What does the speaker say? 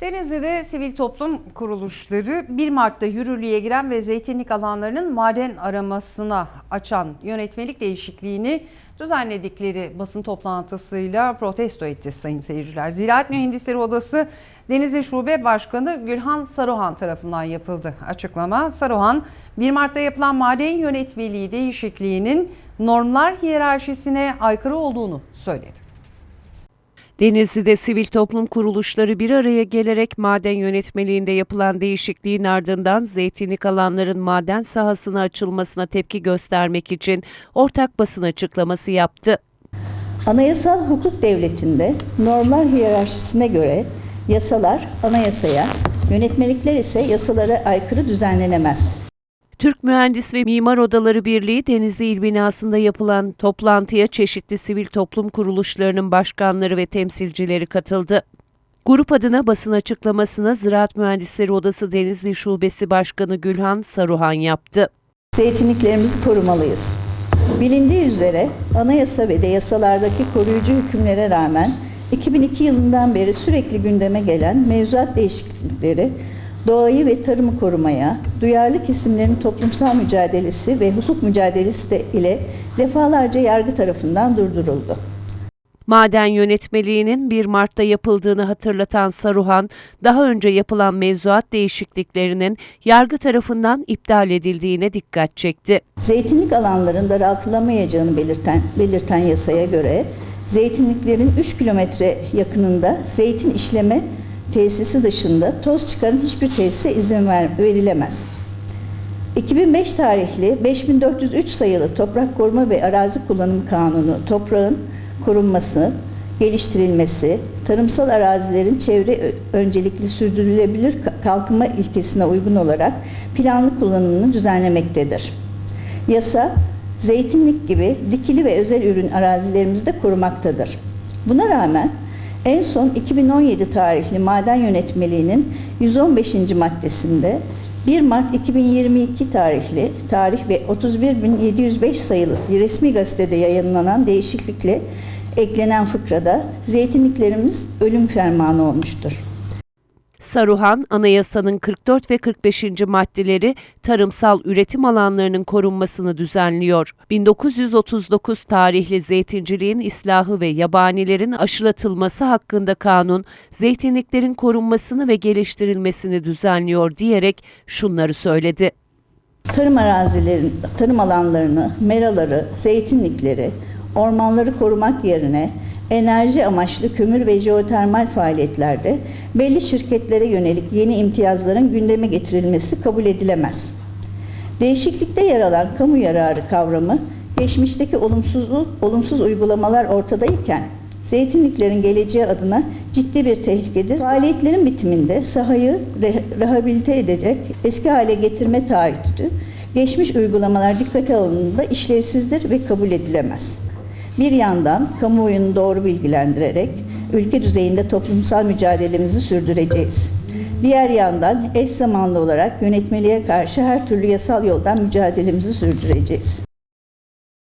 Denizli'de sivil toplum kuruluşları 1 Mart'ta yürürlüğe giren ve zeytinlik alanlarının maden aramasına açan yönetmelik değişikliğini düzenledikleri basın toplantısıyla protesto etti sayın seyirciler. Ziraat Mühendisleri Odası Denizli Şube Başkanı Gülhan Saruhan tarafından yapıldı. Açıklama Saruhan 1 Mart'ta yapılan maden yönetmeliği değişikliğinin normlar hiyerarşisine aykırı olduğunu söyledi. Denizli'de sivil toplum kuruluşları bir araya gelerek maden yönetmeliğinde yapılan değişikliğin ardından zeytinlik alanların maden sahasına açılmasına tepki göstermek için ortak basın açıklaması yaptı. Anayasal hukuk devletinde normlar hiyerarşisine göre yasalar anayasaya, yönetmelikler ise yasalara aykırı düzenlenemez. Türk Mühendis ve Mimar Odaları Birliği Denizli İl binasında yapılan toplantıya çeşitli sivil toplum kuruluşlarının başkanları ve temsilcileri katıldı. Grup adına basın açıklamasını Ziraat Mühendisleri Odası Denizli Şubesi Başkanı Gülhan Saruhan yaptı. Zeytinliklerimizi korumalıyız. Bilindiği üzere anayasa ve de yasalardaki koruyucu hükümlere rağmen 2002 yılından beri sürekli gündeme gelen mevzuat değişiklikleri doğayı ve tarımı korumaya, duyarlı kesimlerin toplumsal mücadelesi ve hukuk mücadelesi de ile defalarca yargı tarafından durduruldu. Maden yönetmeliğinin 1 Mart'ta yapıldığını hatırlatan Saruhan, daha önce yapılan mevzuat değişikliklerinin yargı tarafından iptal edildiğine dikkat çekti. Zeytinlik alanların daraltılamayacağını belirten, belirten yasaya göre zeytinliklerin 3 kilometre yakınında zeytin işleme tesisi dışında toz çıkaran hiçbir tesise izin ver, verilemez. 2005 tarihli 5403 sayılı Toprak Koruma ve Arazi Kullanımı Kanunu toprağın korunması, geliştirilmesi, tarımsal arazilerin çevre öncelikli sürdürülebilir kalkınma ilkesine uygun olarak planlı kullanımını düzenlemektedir. Yasa, zeytinlik gibi dikili ve özel ürün arazilerimizi de korumaktadır. Buna rağmen en son 2017 tarihli maden yönetmeliğinin 115. maddesinde 1 Mart 2022 tarihli tarih ve 31.705 sayılı resmi gazetede yayınlanan değişiklikle eklenen fıkrada zeytinliklerimiz ölüm fermanı olmuştur. Saruhan, anayasanın 44 ve 45. maddeleri tarımsal üretim alanlarının korunmasını düzenliyor. 1939 tarihli zeytinciliğin islahı ve yabanilerin aşılatılması hakkında kanun, zeytinliklerin korunmasını ve geliştirilmesini düzenliyor diyerek şunları söyledi. Tarım arazilerin, tarım alanlarını, meraları, zeytinlikleri, ormanları korumak yerine enerji amaçlı kömür ve jeotermal faaliyetlerde belli şirketlere yönelik yeni imtiyazların gündeme getirilmesi kabul edilemez. Değişiklikte yer alan kamu yararı kavramı geçmişteki olumsuzluk, olumsuz uygulamalar ortadayken zeytinliklerin geleceği adına ciddi bir tehlikedir. Faaliyetlerin bitiminde sahayı re- rehabilite edecek eski hale getirme taahhütü geçmiş uygulamalar dikkate alındığında işlevsizdir ve kabul edilemez. Bir yandan kamuoyunu doğru bilgilendirerek ülke düzeyinde toplumsal mücadelemizi sürdüreceğiz. Diğer yandan eş zamanlı olarak yönetmeliğe karşı her türlü yasal yoldan mücadelemizi sürdüreceğiz.